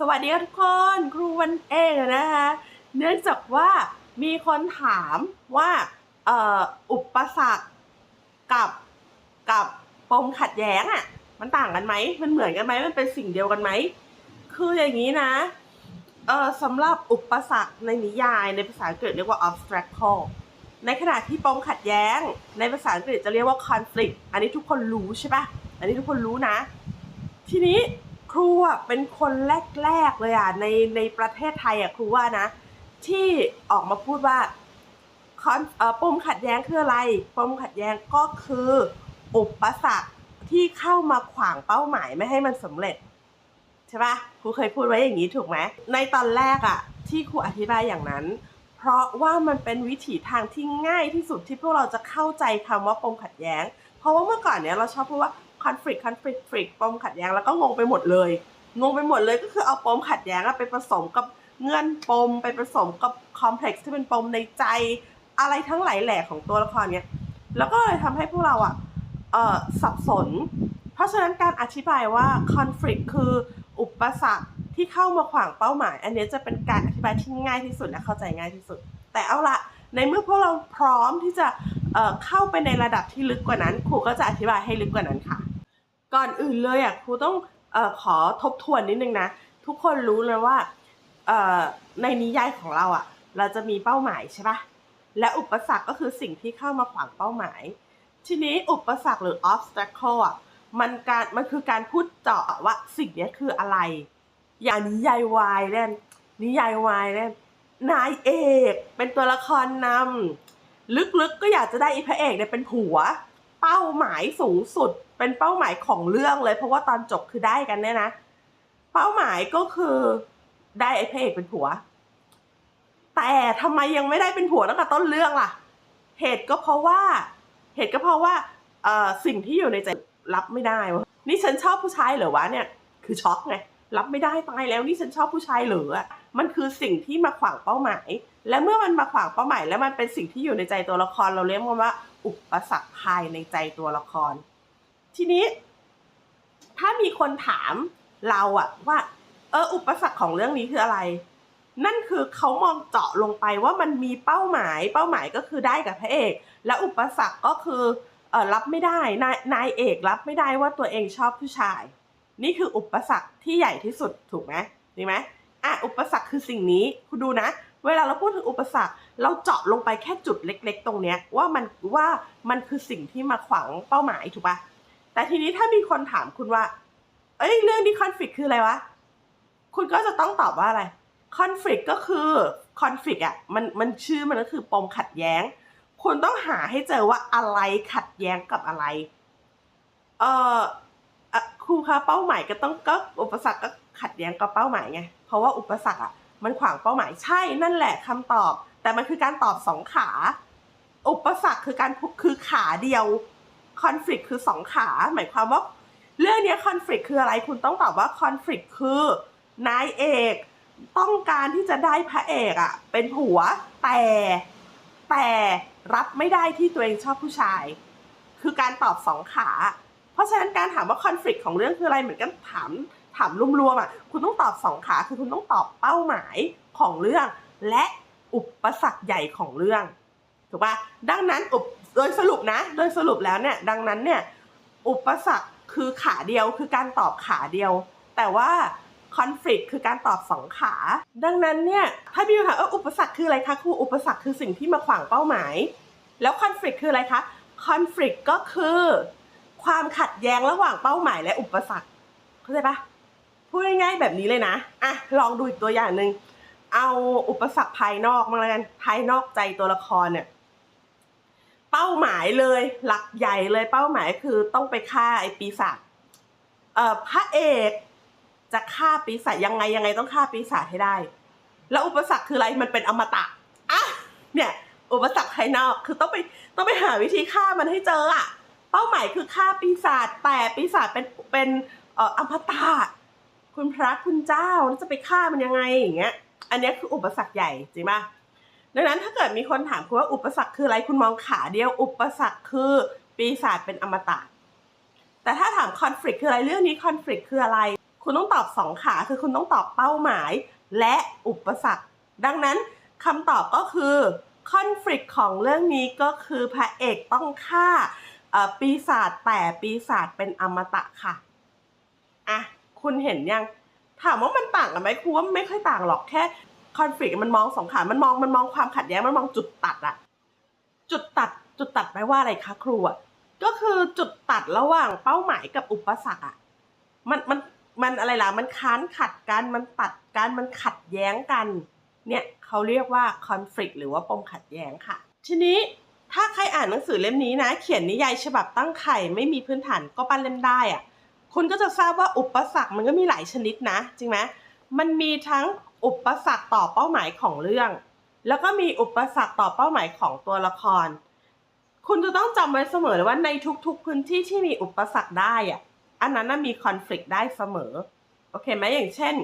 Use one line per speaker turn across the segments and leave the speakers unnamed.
สวัสดีค่ะทุกคนครูวันเองนะคะ เนื่องจากว่ามีคนถามว่าอ,อุปสรรคกับกับปมขัดแย้งอะ่ะ มันต่างกันไหมมันเหมือนกันไหมมันเป็นสิ่งเดียวกันไหมคืออย่างนี้นะเออสำหรับอุปสรรคในนิยายในภาษาอังกฤษเรียกว่า obstacle ในขณะที่ปมขัดแย้ง ในภาษาอังกฤษจะเรียกว่า conflict อันนี้ทุกคนรู้ใช่ปะอันนี้ทุกคนรู้นะ ทีนี้ ครูอะเป็นคนแรกๆเลยอะในในประเทศไทยอะครูว่านะ ที่ออกมาพูดว่าคอนปมขัดแย้งคืออะไรปมขัดแย้งก็คืออุปสรรคที่เข้ามาขวางเป้าหมายไม่ให้มันสำเร็จใช่ปะครูเคยพูดไว้อย่างนี้ถูกไหมในตอนแรกอะ ที่ครูอธิบายอย่างนั้น เพราะว่ามันเป็นวิถีทางที่ง่ายที่สุดที่พวกเราจะเข้าใจคำว่าปมขัดแย้ง เพราะว่าเมื่อก่อนเนี้ยเราชอบพูดว่า conflict conflict conflict ปมขัดแย้งแล้วก็งงไปหมดเลย งงไปหมดเลยก็คือเอาปมขัดแย้งไปผสมกับเงื่อนปมไปผสมกับ complex ที่เป็นปมในใจอะไรทั้งหลายแหล่ของตัวละครเนี้ยแล้วก็เลยทำให้พวกเราอะเอ่อสับสน เพราะฉะนั้นการอธิบายว่า conflict คืออุปสรรคที่เข้ามาขวางเป้าหมาย อันนี้จะเป็นการอธิบายที่ง่ายที่สุดและเข้าใจง่ายที่สุด แต่เอาละในเมื่อพวกเราพร้อมที่จะเเข้าไปในระดับที่ลึกกว่านั้นครูก็จะอธิบายให้ลึกกว่านั้นค่ะ ก่อนอื่นเลยอะครูต้องอขอทบทวนนิดนึงนะ ทุกคนรู้เลยว่าในนิยายของเราอะ เราจะมีเป้าหมายใช่ปะและอุปสรรคก็คือสิ่งที่เข้ามาขวางเป้าหมาย ทีนี้อุปสรรคหรือ obstacle อะมันการมันคือการพูดเจาะว่าสิ่งนี้คืออะไร อย่างนิยายวายเล่นนิยายวายเล่นนายเอกเป็นตัวละครนำลึกๆก็อยากจะได้อีพระเอกเนี่ยเป็นผัว เป้าหมายสูงสุด เป็นเป้าหมายของเรื่องเลย เพราะว่าตอนจบคือได้กันเนี่ยนะ เป้าหมายก็คือได้ไอ้พระเอกเป็นผัว แต่ทำไมยังไม่ได้เป็นผัวตั้งแต่ต้นเรื่องล่ะ เหตุก็เพราะว่า เหตุก็เพราะว่าเอ่อสิ่งที่อยู่ในใจรับไม่ได้วะนี่ฉันชอบผู้ชายเหรอวะเนี่ย คือช็อกไงรับไม่ได้ตายแล้วนี่ฉันชอบผู้ชายเหรออะมันคือสิ่งที่มาขวางเป้าหมาย และเมื่อมันมาขวางเป้าหมาย แล้วมันเป็นสิ่งที่อยู่ในใจตัวละครเราเรียกมันว่า อุปสรรคภายในใจตัวละคร ทีนี้ ถ้ามีคนถามเราอะว่า เอออุปสรรคของเรื่องนี้คืออะไร นั่นคือเขามองเจาะลงไปว่ามันมีเป้าหมาย เป้าหมายก็คือได้กับพระเอก และอุปสรรคก็คือเออรับไม่ได้นายนายเอกรับไม่ได้ว่าตัวเองชอบผู้ชาย นี่คืออุปสรรคที่ใหญ่ที่สุดถูกไหมดีไหมอะอุปสรรคคือสิ่งนี้คุณดูนะ เวลาเราพูดถึงอุปสรรค เราเจาะลงไปแค่จุดเล็ก ๆ ตรงเนี้ยว่ามันว่ามันคือสิ่งที่มาขวางเป้าหมายถูกปะ แต่ทีนี้ถ้ามีคนถามคุณว่า เอ้ยเรื่องนี้คอนฟ lict คืออะไรวะ คุณก็จะต้องตอบว่าอะไรคอนฟ lict ก็คือคอนฟ lict อะมันมันชื่อมันก็คือปมขัดแย้ง คุณต้องหาให้เจอว่าอะไรขัดแย้งกับอะไร เอ่ออะครูคะเป้าหมายก็ต้องก็อุปสรรคก็ขัดแย้งกับเป้าหมายไงเพราะว่าอุปสรรคอะมันขวางเป้าหมายใช่นั่นแหละคำตอบ แต่มันคือการตอบสองขา อุปสรรคคือการคือขาเดียว คอน FLICT คือสองขา หมายความว่า เรื่องนี้คอน FLICT คืออะไรคุณต้องตอบว่าคอน FLICT คือนายเอกต้องการที่จะได้พระเอกอะเป็นผัวแต่แต่รับไม่ได้ที่ตัวเองชอบผู้ชาย คือการตอบสองขา เพราะฉะนั้นการถามว่าคอน FLICT ของเรื่องคืออะไรเหมือนกันถามถามรวมๆอะคุณต้องตอบสองขาคือคุณต้องตอบเป้าหมายของเรื่อง และอุปสรรคใหญ่ของเรื่องถูกปะดังนั้นอุป โดยสรุปนะ โดยสรุปแล้วเนี่ย ดังนั้นเนี่ย อุปสรรคคือขาเดียวคือการตอบขาเดียว แต่ว่าคอน FLICT คือการตอบสองขา ดังนั้นเนี่ย ถ้าพี่ถามเอออุปสรรคคืออะไรคะครูอุปสรรคคือสิ่งที่มาขวางเป้าหมาย แล้วคอน FLICT คืออะไรคะคอน FLICT ก็คือ ความขัดแย้งระหว่างเป้าหมายและอุปสรรคเข้าใจปะพูดง่ายๆแบบนี้เลยนะอะลองดูอีกตัวอย่างหนึ่งเอาอุปสรรคภายนอกมาแล้วกันภายนอกใจตัวละครเนี่ย เป้าหมายเลย หลักใหญ่เลยเป้าหมายคือต้องไปฆ่าไอ้ปีศาจเอ่อพระเอกจะฆ่าปีศาจยังไงยังไงต้องฆ่าปีศาจให้ได้ แล้วอุปสรรคคืออะไรมันเป็นอมตะอะเนี่ย อุปสรรคภายนอกคือต้องไปต้องไปหาวิธีฆ่ามันให้เจออะเป้าหมายคือฆ่าปีศาจแต่ปีศาจเป็นเป็นเอ่ออมตะคุณพระคุณเจ้าแล้วจะไปฆ่ามันยังไงอย่างเงี้ย อันนี้คืออุปสรรคใหญ่จริงปะ ดังนั้นถ้าเกิดมีคนถามคุณว่าอุปสรรคคืออะไรคุณมองขาเดียว อุปสรรคคือปีศาจเป็นอมตะแต่ถ้าถามคอน FLICT คืออะไรเรื่องนี้คอน FLICT คืออะไร คุณต้องตอบสองขาคือคุณต้องตอบเป้าหมาย และอุปสรรค ดังนั้นคำตอบก็คือคอน FLICT ของเรื่องนี้ก็คือพระเอกต้องฆ่าปีศาจแต่ปีศาจเป็นอมตะค่ะอะคุณเห็นยังถามว่ามันต่างกันไหมครูว่าไม่ค่อยต่างหรอกแค่ คอน FLICT มันมองสองขา มันมองมันมองความขัดแย้ง มันมองจุดตัดอะจุดตัดจุดตัดแปลว่าอะไรคะครูอะก็คือจุดตัดระหว่างเป้าหมายกับอุปสรรคอะมันมันมันอะไรล่ะ มันค้านขัดกัน มันตัดกัน มันขัดแย้งกัน เนี่ยเขาเรียกว่า conflict หรือว่าปมขัดแย้งค่ะ ทีนี้ถ้าใครอ่านหนังสือเล่มนี้นะ เขียนนิยายฉบับตั้งไข่ไม่มีพื้นฐานก็ปั้นเล่มได้อะคุณก็จะทราบว่าอุปสรรคมันก็มีหลายชนิดนะ จริงไหมมันมีทั้ง อุปสรรคต่อเป้าหมายของเรื่อง แล้วก็มีอุปสรรคต่อเป้าหมายของตัวละคร คุณจะต้องจำไว้เสมอเลยว่าในทุกๆ พื้นที่ที่มีอุปสรรคได้อะอันนั้นน่ะมีคอน FLICT ได้เสมอโอเคไหมอย่างเช่น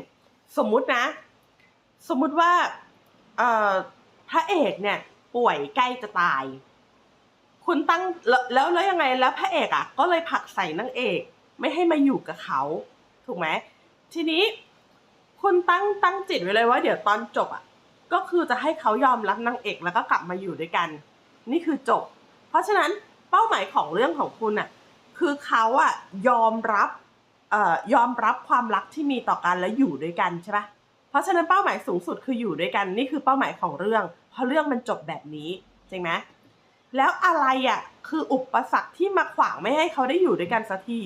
สมมุตินะ สมมุติว่าเอพระเอกเนี่ย ป่วยใกล้จะตาย คุณตั้งแล้วแล้วแล้วยังไงแล้วพระเอกอะ ก็เลยผลักใส่นางเอก ไม่ให้มาอยู่กับเขา ถูกไหมทีนี้ คุณตั้งตั้งจิตไว้เลยว่าเดี๋ยวตอนจบอะก็คือจะให้เขายอมรับนางเอกแล้วก็กลับมาอยู่ด้วยกัน นี่คือจบ เพราะฉะนั้นเป้าหมายของเรื่องของคุณอะคือเขาอะยอมรับเอ่อยอมรับความรักที่มีต่อกันแล้วอยู่ด้วยกันใช่ปะเพราะฉะนั้นเป้าหมายสูงสุดคืออยู่ด้วยกันนี่คือเป้าหมายของเรื่อง เพราะเรื่องมันจบแบบนี้จริงไหมแล้วอะไรอะคืออุปสรรคที่มาขวางไม่ให้เขาได้อยู่ด้วยกันสักที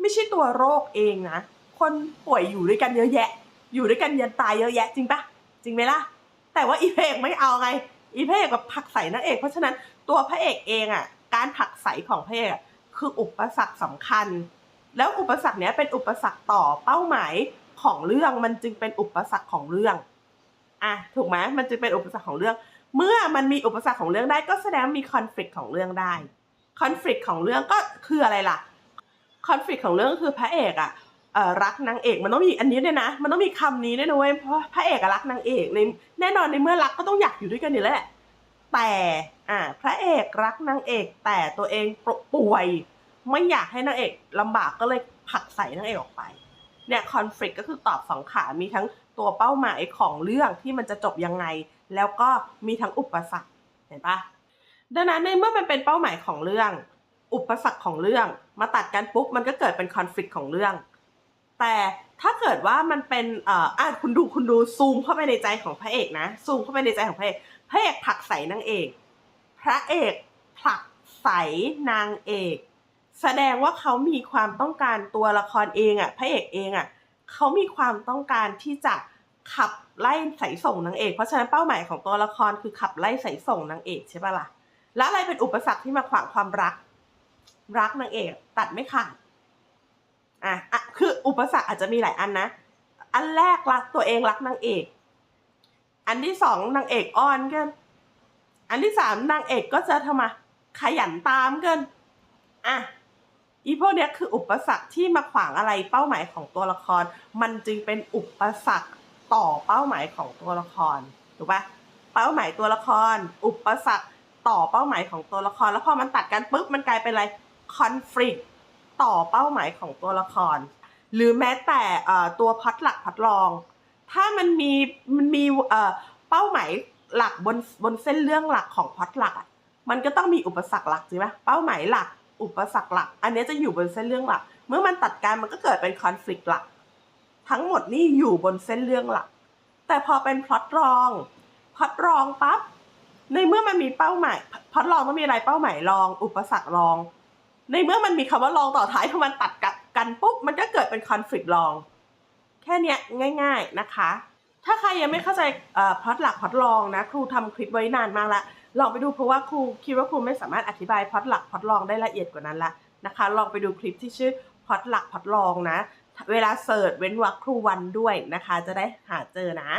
ไม่ใช่ตัวโรคเองนะ คนป่วยอยู่ด้วยกันเยอะแยะ อยู่ด้วยกันยันตายเยอะแยะจริงปะจริงไหมล่ะ แต่ว่าอีเอกไม่เอาไง อีเอกแบบผักใส่นางเอก เพราะฉะนั้นตัวพระเอกเองอะ การผักใส่ของพระเอกคืออุปสรรคสำคัญ แล้วอุปสรรคเนี้ยเป็นอุปสรรคต่อเป้าหมายของเรื่องมันจึงเป็นอุปสรรคของเรื่องอะถูกไหมมันจึงเป็นอุปสรรคของเรื่อง เมื่อมันมีอุปสรรคของเรื่องได้ก็แสดงมีคอน FLICT ของเรื่องได้คอน FLICT ของเรื่องก็คืออะไรล่ะคอน FLICT ของเรื่องก็คือพระเอกอะ รักนางเอกมันต้องมีอันนี้ด้วยนะ มันต้องมีคำนี้ด้วยนะเว้ยเพราะพระเอกรักนางเอกในแน่นอนในเมื่อรักก็ต้องอยากอยู่ด้วยกันอยู่แหละ แต่อ่าพระเอกรักนางเอก แต่ตัวเองป่วย ไม่อยากให้นางเอกลำบากก็เลยผลักใส่นางเอกออกไปเนี่ยคอน FLICT ก็คือตอบสองขา มีทั้งตัวเป้าหมายของเรื่องที่มันจะจบยังไง แล้วก็มีทั้งอุปสรรคเห็นปะดังนั้นในเมื่อมันเป็นเป้าหมายของเรื่อง อุปสรรคของเรื่อง มาตัดกันปุ๊บมันก็เกิดเป็นคอน FLICT ของเรื่อง แต่ถ้าเกิดว่ามันเป็นเอ่ออะคุณดูคุณดูซูมเข้าไปในใจของพระเอกนะ ซูมเข้าไปในใจของพระเอกพระเอกผลักใส่นางเอก พระเอกผลักใส่นางเอก แสดงว่าเขามีความต้องการตัวละครเองอะพระเอกเองอะเขามีความต้องการที่จะขับไล่สายส่งนางเอก เพราะฉะนั้นเป้าหมายของตัวละครคือขับไล่สายส่งนางเอกใช่ปะล่ะ แล้วอะไรเป็นอุปสรรคที่มาขวางความรัก รักนางเอก ตัดไม่ขาด อะอะคืออุปสรรคอาจจะมีหลายอันนะ อันแรกรักตัวเองรักนางเอก อันที่สองนางเอกอ้อนเกินอันที่สามนางเอกก็จะทำไมขยันตามเกินอะอีพวกเนี้ยคืออุปสรรคที่มาขวางอะไรเป้าหมายของตัวละคร มันจึงเป็นอุปสรรคต่อเป้าหมายของตัวละครถูกปะเป้าหมายตัวละคร อุปสรรคต่อเป้าหมายของตัวละคร แล้วพอมันตัดกันปุ๊บมันกลายเป็นอะไรคอน FLICT ต่อเป้าหมายของตัวละคร หรือแม้แต่ตัวพล็อดหลักพล็อดรอง ถ้ามันมีมันมีเป้าหมายหลักบนบนเส้นเรื่องหลักของพล็อดหลัก มันก็ต้องมีอุปสรรคหลักใช่ไหมเป้าหมายหลัก อุปสรรคหลัก อันนี้จะอยู่บนเส้นเรื่องหลัก เมื่อมันตัดกันมันก็เกิดเป็นคอน FLICT หลัก ทั้งหมดนี่อยู่บนเส้นเรื่องหลัก แต่พอเป็นพล็อตรองพล็อตรองปั๊บในเมื่อมันมีเป้าหมายพล็อตรองต้องมีอะไรเป้าหมายรอง อุปสรรครอง ในเมื่อมันมีคำว่ารองต่อท้ายพอมันตัดกับกันปุ๊บมันก็เกิดเป็นคอน FLICT รอง แค่เนี้ยง่าย ๆนะคะ ถ้าใครยังไม่เข้าใจพอตหลักพอตรองนะ ครูทำคลิปไว้นานมากละลองไปดูเพราะว่าครูคิดว่าครูไม่สามารถอธิบายพอตหลักพอตรองได้ละเอียดกว่านั้นละนะคะ ลองไปดูคลิปที่ชื่อพอตหลักพอตรองนะ เวลาเสิร์ชเว้นวรรคครูวันด้วยนะคะ จะได้หาเจอนะ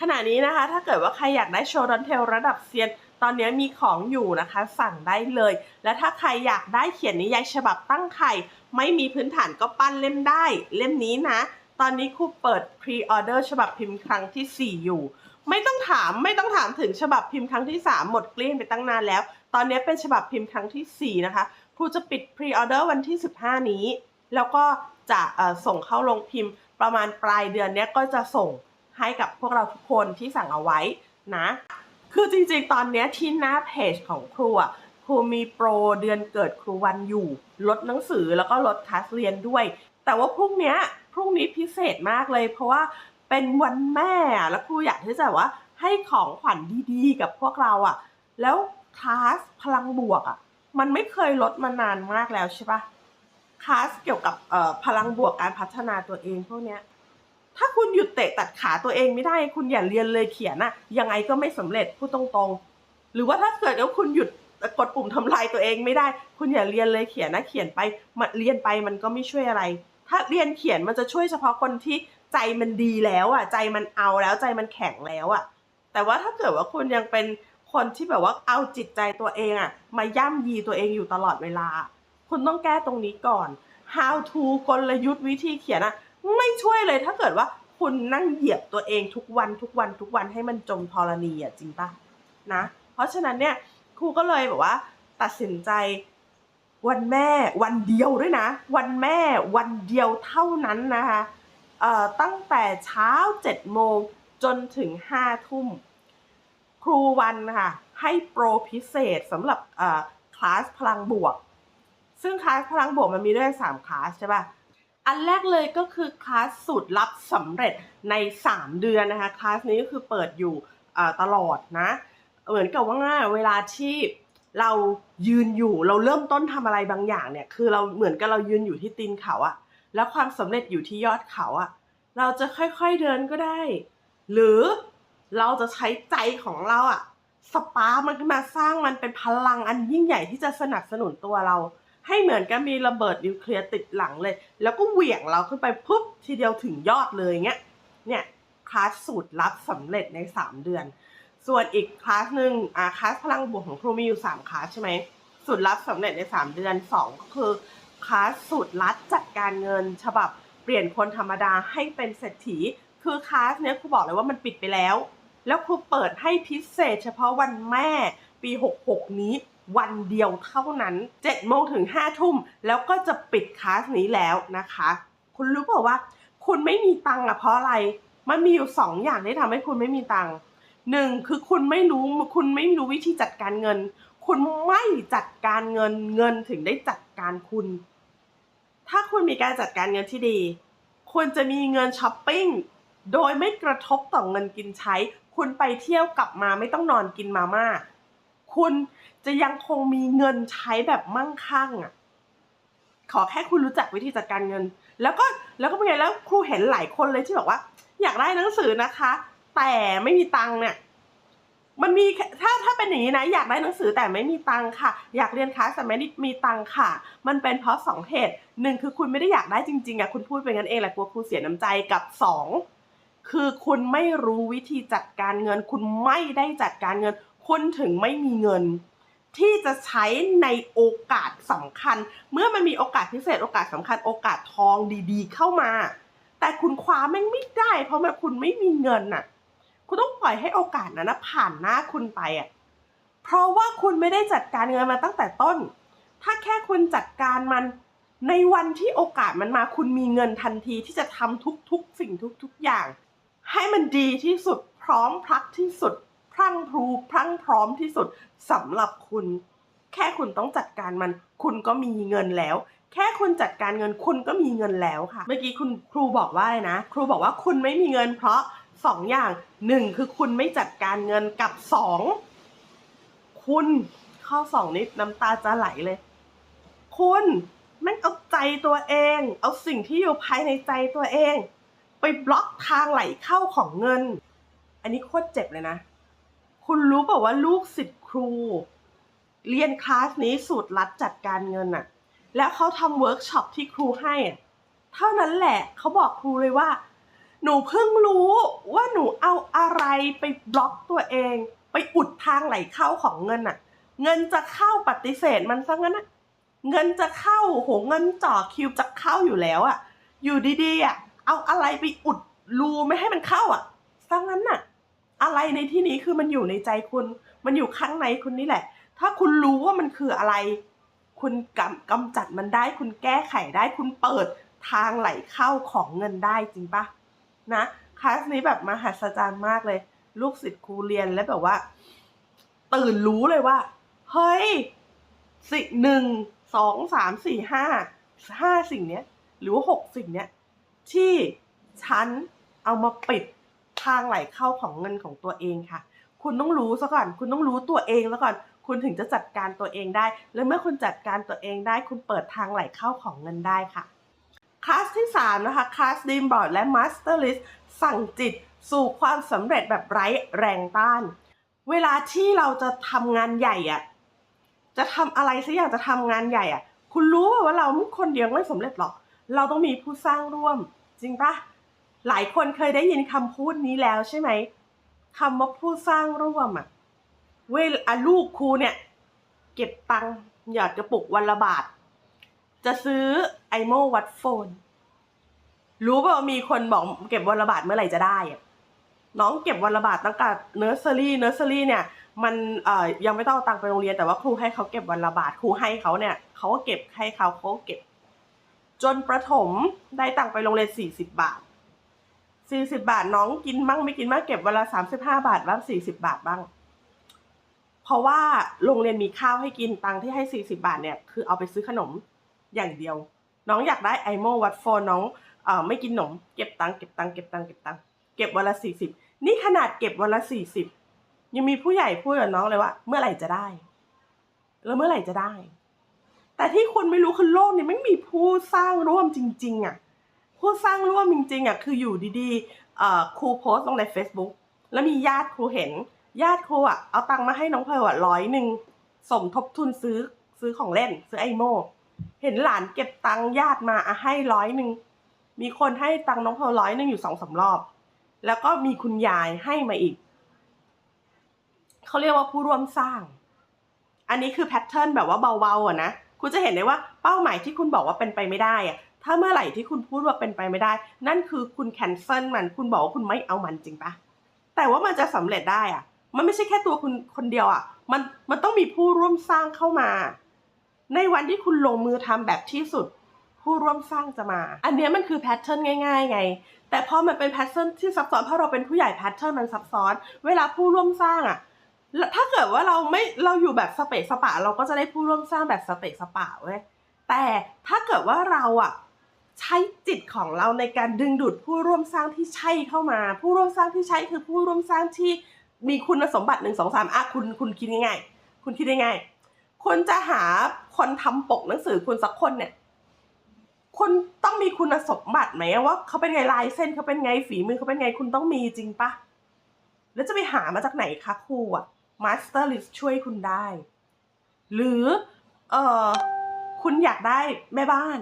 ขณะนี้นะคะ ถ้าเกิดว่าใครอยากได้โชว์ดอนเทลระดับเซียน ตอนนี้มีของอยู่นะคะสั่งได้เลย และถ้าใครอยากได้เขียนนิยายฉบับตั้งไข่ ไม่มีพื้นฐานก็ปั้นเล่มได้ เล่มนี้นะ ตอนนี้ครูเปิดพรีออเดอร์ฉบับพิมพ์ครั้งที่ 4 อยู่ ไม่ต้องถามไม่ต้องถามถึงฉบับพิมพ์ครั้งที่ 3 หมดเกลี้ยงไปตั้งนานแล้ว ตอนนี้เป็นฉบับพิมพ์ครั้งที่ 4 นะคะครูจะปิดพรีออเดอร์วันที่ 15 นี้ แล้วก็จะส่งเข้าโรงพิมพ์ประมาณปลายเดือนนี้ก็จะส่งให้กับพวกเราทุกคนที่สั่งเอาไว้นะ คือจริงๆ ตอนนี้ที่หน้าเพจของครูอะครูมีโปรเดือนเกิดครูวันอยู่ ลดหนังสือแล้วก็ลดคลาสเรียนด้วย แต่ว่าพรุ่งนี้พรุ่งนี้พิเศษมากเลย เพราะว่าเป็นวันแม่แล้วครูอยากที่จะว่าให้ของขวัญดีๆ กับพวกเราอะ แล้วคลาสพลังบวกอะ มันไม่เคยลดมานานมากแล้วใช่ปะคลาสเกี่ยวกับพลังบวกการพัฒนาตัวเองพวกเนี้ย ถ้าคุณหยุดเตะตัดขาตัวเองไม่ได้ คุณอย่าเรียนเลยเขียนอะยังไงก็ไม่สำเร็จพูดตรงๆ หรือว่าถ้าเกิดว่าคุณหยุดกดปุ่มทำลายตัวเองไม่ได้ คุณอย่าเรียนเลยเขียนนะเขียนไปมันเรียนไปมันก็ไม่ช่วยอะไร ถ้าเรียนเขียนมันจะช่วยเฉพาะคนที่ใจมันดีแล้วอะใจมันเอาแล้วใจมันแข็งแล้วอะแต่ว่าถ้าเกิดว่าคุณยังเป็นคนที่แบบว่าเอาจิตใจตัวเองอะมาย่ำยีตัวเองอยู่ตลอดเวลา คุณต้องแก้ตรงนี้ก่อน how to กลยุทธ์วิธีเขียนอะ ไม่ช่วยเลยถ้าเกิดว่าคุณนั่งเหยียบตัวเองทุกวันทุกวันทุกวันให้มันจมธรณีอะจริงปะนะ เพราะฉะนั้นเนี่ยครูก็เลยแบบว่า ตัดสินใจวันแม่วันเดียวด้วยนะ วันแม่วันเดียวเท่านั้นนะคะเอ่อตั้งแต่เช้าเจ็ดโมงจนถึงห้าทุ่ม ครูวันค่ะให้โปรพิเศษสำหรับคลาสพลังบวก ซึ่งคลาสพลังบวกมันมีด้วยสามคลาสใช่ปะ อันแรกเลยก็คือคลาสสูตรลับสำเร็จใน 3 เดือนนะคะ คลาสนี้ก็คือเปิดอยู่ตลอดนะ เหมือนกับว่าเวลาที่เรายืนอยู่เราเริ่มต้นทำอะไรบางอย่างเนี่ย คือเราเหมือนกับเรายืนอยู่ที่ตีนเขาอะแล้วความสำเร็จอยู่ที่ยอดเขาอะเราจะค่อยๆเดินก็ได้ หรือเราจะใช้ใจของเราอะสปาร์มันขึ้นมาสร้างมันเป็นพลังอันยิ่งใหญ่ที่จะสนับสนุนตัวเรา ให้เหมือนกับมีระเบิดนิวเคลียร์ติดหลังเลย แล้วก็เหวี่ยงเราขึ้นไปปุ๊บทีเดียวถึงยอดเลยเงี้ย เนี่ยคลาสสูตรลับสำเร็จใน 3 เดือน ส่วนอีกคลาสหนึ่งอ่าคลาสพลังบวกของครูมีอยู่ 3 คลาสใช่ไหมสูตรลับสำเร็จใน 3 เดือน 2 ก็คือคลาสสูตรลัดจัดการเงิน ฉบับเปลี่ยนคนธรรมดาให้เป็นเศรษฐี คือคลาสเนี้ยครูบอกเลยว่ามันปิดไปแล้ว แล้วครูเปิดให้พิเศษ เฉพาะวันแม่ปี 66 นี้ วันเดียวเท่านั้น7โมงถึง5ทุ่ม แล้วก็จะปิดคลาสนี้แล้วนะคะ คุณรู้เปล่าว่า คุณไม่มีตังค์อะเพราะอะไร มันมีอยู่สองอย่างที่ทำให้คุณไม่มีตังค์หนึ่งคือคุณไม่รู้คุณไม่รู้วิธีจัดการเงิน คุณไม่จัดการเงินเงินถึงได้จัดการคุณ ถ้าคุณมีการจัดการเงินที่ดีคุณจะมีเงินช้อปปิ้งโดยไม่กระทบต่อเงินกินใช้ คุณไปเที่ยวกลับมาไม่ต้องนอนกินมาม่า คุณจะยังคงมีเงินใช้แบบมั่งคั่งอะ ขอแค่คุณรู้จักวิธีจัดการเงิน แล้วก็แล้วก็เป็นไงแล้วครูเห็นหลายคนเลยที่บอกว่า อยากได้หนังสือนะคะ แต่ไม่มีตังค์เนี่ยมันมีถ้าถ้าเป็นอย่างนี้นะ อยากได้หนังสือแต่ไม่มีตังค์ค่ะ อยากเรียนคลาสแต่ไม่ได้มีตังค์ค่ะ มันเป็นเพราะสองเหตุหนึ่งคือคุณไม่ได้อยากได้จริงๆอะคุณพูดไปงั้นเองแหละกลัวครูเสียน้ำใจกับสองคือคุณไม่รู้วิธีจัดการเงิน คุณไม่ได้จัดการเงิน คุณถึงไม่มีเงิน ที่จะใช้ในโอกาสสำคัญ เมื่อมันมีโอกาสพิเศษโอกาสสำคัญ โอกาสทองดีๆ เข้ามา แต่คุณคว้าแม่งไม่ได้ เพราะมันคุณไม่มีเงินน่ะ คุณต้องปล่อยให้โอกาสนั้นะผ่านหน้าคุณไปอะเพราะว่าคุณไม่ได้จัดการเงินมาตั้งแต่ต้น ถ้าแค่คุณจัดการมันในวันที่โอกาสมันมาคุณมีเงินทันทีที่จะทำทุกๆ สิ่งทุกๆอย่าง ให้มันดีที่สุดพร้อมพรักที่สุด พรั่งพรูพรั่งพร้อมที่สุดสำหรับคุณ แค่คุณต้องจัดการมัน คุณก็มีเงินแล้ว แค่คุณจัดการเงินคุณก็มีเงินแล้วค่ะ เมื่อกี้คุณครูบอกว่าอะไรนะ ครูบอกว่าคุณไม่มีเงิน เพราะสองอย่างหนึ่งคือคุณไม่จัดการเงินกับสองคุณข้อสองนิดน้ำตาจะไหลเลย คุณแม่งเอาใจตัวเอง เอาสิ่งที่อยู่ภายในใจตัวเอง ไปบล็อกทางไหลเข้าของเงิน อันนี้โคตรเจ็บเลยนะ คุณรู้ป่าว่าลูกศิษย์ครู เรียนคลาสนี้สูตรลัดจัดการเงินอะแล้วเขาทำเวิร์กช็อปที่ครูให้อะเท่านั้นแหละเขาบอกครูเลยว่า หนูเพิ่งรู้ว่าหนูเอาอะไรไปบล็อกตัวเอง ไปอุดทางไหลเข้าของเงินอะเงินจะเข้าปฏิเสธมันซะงั้นอะเงินจะเข้าโหเงินจ่อคิวจะเข้าอยู่แล้วอะอยู่ดีๆอะเอาอะไรไปอุดรูไม่ให้มันเข้าอะซะงั้นน่ะ อะไรในที่นี้คือมันอยู่ในใจคุณ มันอยู่ข้างในคุณนี่แหละ ถ้าคุณรู้ว่ามันคืออะไร คุณกำกำจัดมันได้ คุณแก้ไขได้ คุณเปิดทางไหลเข้าของเงินได้จริงปะนะคลาสนี้แบบมหัศจรรย์มากเลย ลูกศิษย์ครูเรียนแล้วแบบว่า ตื่นรู้เลยว่า เฮ้ยสิหนึ่งสองสามสี่ห้าห้าสิ่งเนี้ย หรือว่าหกสิ่งเนี้ย ที่ฉันเอามาปิด ทางไหลเข้าของเงินของตัวเองค่ะ คุณต้องรู้ซะก่อน คุณต้องรู้ตัวเองแล้วก่อน คุณถึงจะจัดการตัวเองได้ และเมื่อคุณจัดการตัวเองได้ คุณเปิดทางไหลเข้าของเงินได้ค่ะ คลาสที่ 3 นะคะ คลาสดีมบอร์ดและมาสเตอร์ลิสสั่งจิตสู่ความสำเร็จแบบไร้แรงต้าน เวลาที่เราจะทำงานใหญ่อะจะทำอะไรสักอย่างจะทำงานใหญ่อะคุณรู้ว่าเราคนเดียวไม่สำเร็จหรอก เราต้องมีผู้สร้างร่วม จริงปะ หลายคนเคยได้ยินคำพูดนี้แล้วใช่ไหมคำว่าผู้สร้างร่วมอะเวลาลูกครูเนี่ย เก็บตังค์หยอดกระปุกวันละบาท จะซื้อไอโมวัดโฟน รู้ป่ามีคนบอกเก็บวันละบาทเมื่อไหร่จะได้อะน้องเก็บวันละบาทตั้งแต่เนอร์เซอรี่เนอร์เซอรี่เนี่ย มันเอ่อยังไม่ต้องเอาตังค์ไปโรงเรียนแต่ว่าครูให้เขาเก็บวันละบาทครูให้เขาเนี่ยเขาก็เก็บให้เขาเขาก็เก็บ จนประถมได้ตังค์ไปโรงเรียนสี่สิบบาท สี่สิบาทน้องกินมั่งไม่กินมั่งเก็บวันละสามสิบห้าบาทบ้างสี่สิบาทบ้าง เพราะว่าโรงเรียนมีข้าวให้กินตังค์ที่ให้สี่สิบาทเนี่ยคือเอาไปซื้อขนมอย่างเดียว น้องอยากได้ไอโมวัดโฟนน้องเอ่อไม่กินขนมเก็บตังค์เก็บตังค์เก็บตังค์เก็บตังค์เก็บวันละสี่สิบนี่ขนาดเก็บวันละสี่สิบยังมีผู้ใหญ่พูดกับน้องเลยว่า เมื่อไหร่จะได้ แล้วเมื่อไหร่จะได้ แต่ที่คุณไม่รู้คือโลกนี้ไม่มีผู้สร้างร่วมจริง ๆอะ ผู้สร้างร่วมจริงๆอะคืออยู่ดีๆครูโพสต์ลงใน Facebook แล้วมีญาติครูเห็น ญาติครูอะเอาตังค์มาให้น้องเพลอะร้อยหนึ่งสมทบทุนซื้อซื้อของเล่น ซื้อไอโมเห็นหลานเก็บตังค์ญาติมาอะให้ร้อยหนึ่งมีคนให้ตังค์น้องเพลร้อยหนึ่งอยู่สองสารอบ แล้วก็มีคุณยายให้มาอีกเขาเรียกว่าผู้ร่วมสร้าง อันนี้คือแพทเทิร์นแบบว่าเบาๆอะนะคุณจะเห็นได้ว่าเป้าหมายที่คุณบอกว่าเป็นไปไม่ได้อะ ถ้าเมื่อไหร่ที่คุณพูดว่าเป็นไปไม่ได้ นั่นคือคุณแคนเซิลมัน คุณบอกว่าคุณไม่เอามันจริงปะแต่ว่ามันจะสำเร็จได้อะมันไม่ใช่แค่ตัวคุณคนเดียวอะมันมันต้องมีผู้ร่วมสร้างเข้ามา ในวันที่คุณลงมือทำแบบที่สุด ผู้ร่วมสร้างจะมา อันเนี้ยมันคือแพทเทิร์นง่ายๆ ไง แต่พอมันเป็นแพทเทิร์นที่ซับซ้อนเพราะเราเป็นผู้ใหญ่แพทเทิร์นมันซับซ้อน เวลาผู้ร่วมสร้างอะถ้าเกิดว่าเราไม่เราอยู่แบบสเปซสปะ เราก็จะได้ผู้ร่วมสร้างแบบสเปซสปะเว้ยแต่ถ้าเกิดว่าเราอะ ใช้จิตของเราในการดึงดูดผู้ร่วมสร้างที่ใช่เข้ามา ผู้ร่วมสร้างที่ใช่คือผู้ร่วมสร้างที่มีคุณสมบัติหนึ่งสองสามอะคุณคุณคิดง่ายๆคุณคิดง่ายๆคนจะหาคนทำปกหนังสือคุณสักคนเนี่ยคุณต้องมีคุณสมบัติไหมว่าเขาเป็นไงลายเส้นเขาเป็นไงฝีมือเขาเป็นไงคุณต้องมีจริงปะแล้วจะไปหามาจากไหนคะครูอะมาสเตอร์ลิสช่วยคุณได้ หรือเออคุณอยากได้แม่บ้าน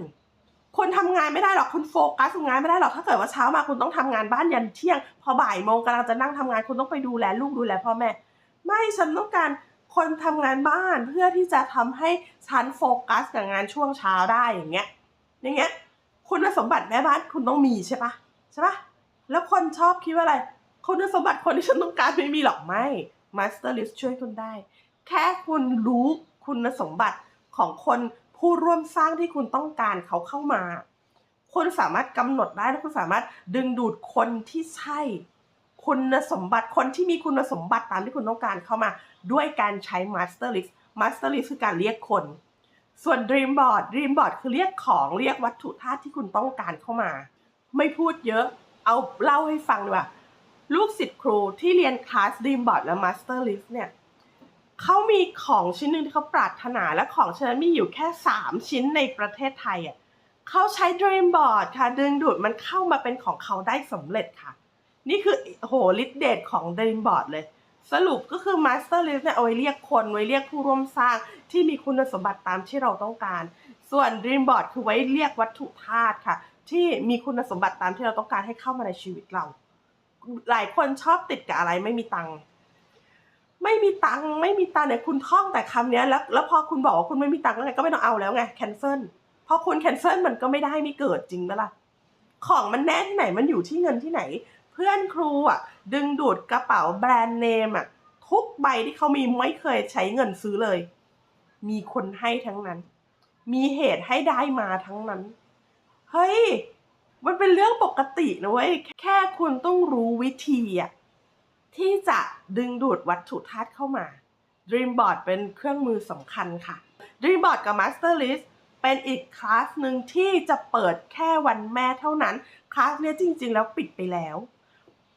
คนทำงานไม่ได้หรอกคุณโฟกัสงานไม่ได้หรอกถ้าเกิดว่าเช้ามาคุณต้องทำงานบ้านยันเที่ยง พอบ่ายโมงกำลังจะนั่งทำงานคุณต้องไปดูแลลูกดูแลพ่อแม่ ไม่ฉันต้องการคนทำงานบ้านเพื่อที่จะทำให้ฉันโฟกัสกับงานช่วงเช้าได้อย่างเงี้ย อย่างเงี้ย คุณสมบัติแม่บ้านคุณต้องมีใช่ปะใช่ปะแล้วคนชอบคิดว่าอะไรคุณสมบัติคนที่ฉันต้องการไม่มีหรอกไม่ Master List ช่วยคุณได้ แค่คุณรู้คุณสมบัติของคน ผู้ร่วมสร้างที่คุณต้องการเขาเข้ามา คุณสามารถกำหนดได้และคุณสามารถดึงดูดคนที่ใช่ คุณสมบัติคนที่มีคุณสมบัติตามที่คุณต้องการเข้ามา ด้วยการใช้ Master List Master List คือการเรียกคน ส่วน Dream Board Dream Board คือเรียกของเรียกวัตถุธาตุที่คุณต้องการเข้ามา ไม่พูดเยอะเอาเล่าให้ฟังดีกว่าลูกศิษย์ครูที่เรียนคลาส Dream Board และ Master List เนี่ย เขามีของชิ้นหนึ่งที่เขาปรารถนาและของชิ้นนั้นมีอยู่แค่ 3 ชิ้นในประเทศไทยอะเขาใช้ Dream Board ค่ะ ดึงดูดมันเข้ามาเป็นของเขาได้สำเร็จค่ะ นี่คือโหลิดเดทของ Dream Board เลย สรุปก็คือ Master List เนี่ยเอาไว้เรียกคน ไว้เรียกผู้ร่วมสร้างที่มีคุณสมบัติตามที่เราต้องการ ส่วน Dream Board คือไว้เรียกวัตถุธาตุค่ะ ที่มีคุณสมบัติตามที่เราต้องการให้เข้ามาในชีวิตเรา หลายคนชอบติดกับอะไรไม่มีตังค์ ไม่มีตังค์ไม่มีตังค์เนี่ยคุณท่องแต่คำเนี้ยแล้วแล้วพอคุณบอกว่าคุณไม่มีตังค์แล้วไงก็ไม่ต้องเอาแล้วไง cancel พอคุณ cancel มันก็ไม่ได้ไม่เกิดจริงปะล่ะของมันแน่ที่ไหนมันอยู่ที่เงินที่ไหน เพื่อนครูอะ ดึงดูดกระเป๋าแบรนด์เนมอะทุกใบที่เขามีไม่เคยใช้เงินซื้อเลย มีคนให้ทั้งนั้น มีเหตุให้ได้มาทั้งนั้น เฮ้ย มันเป็นเรื่องปกตินะเว้ย แค่คุณต้องรู้วิธีอะ ที่จะดึงดูดวัตถุธาตุเข้ามา Dreamboard เป็นเครื่องมือสำคัญค่ะ Dreamboard กับ Master List เป็นอีกคลาสหนึ่งที่จะเปิดแค่วันแม่เท่านั้น คลาสเนี้ยจริง ๆ แล้วปิดไปแล้ว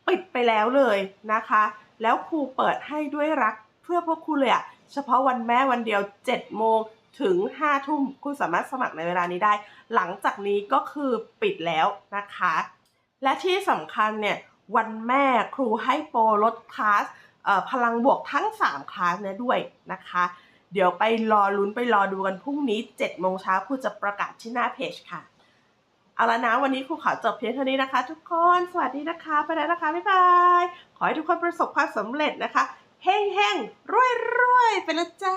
ปิดไปแล้วเลยนะคะ แล้วครูเปิดให้ด้วยรักเพื่อพวกคุณเลยอะเฉพาะวันแม่วันเดียว 7 โมงถึง 5 ทุ่มคุณสามารถสมัครในเวลานี้ได้ หลังจากนี้ก็คือปิดแล้วนะคะ และที่สำคัญเนี่ย วันแม่ครูให้โปรลดคลาสพลังบวกทั้ง 3 คลาสนี่ยด้วยนะคะ เดี๋ยวไปรอลุ้นไปรอดูกันพรุ่งนี้7โมงเช้าครูจะประกาศที่หน้าเพจค่ะ เอาละนะวันนี้ครูขอจบเพียงเท่านี้นะคะ ทุกคนสวัสดีนะคะไปแล้วนะคะ บ๊ายบาย ขอให้ทุกคนประสบความสำเร็จนะคะเฮ้งเฮงรวยรวยๆไปแล้วจ้า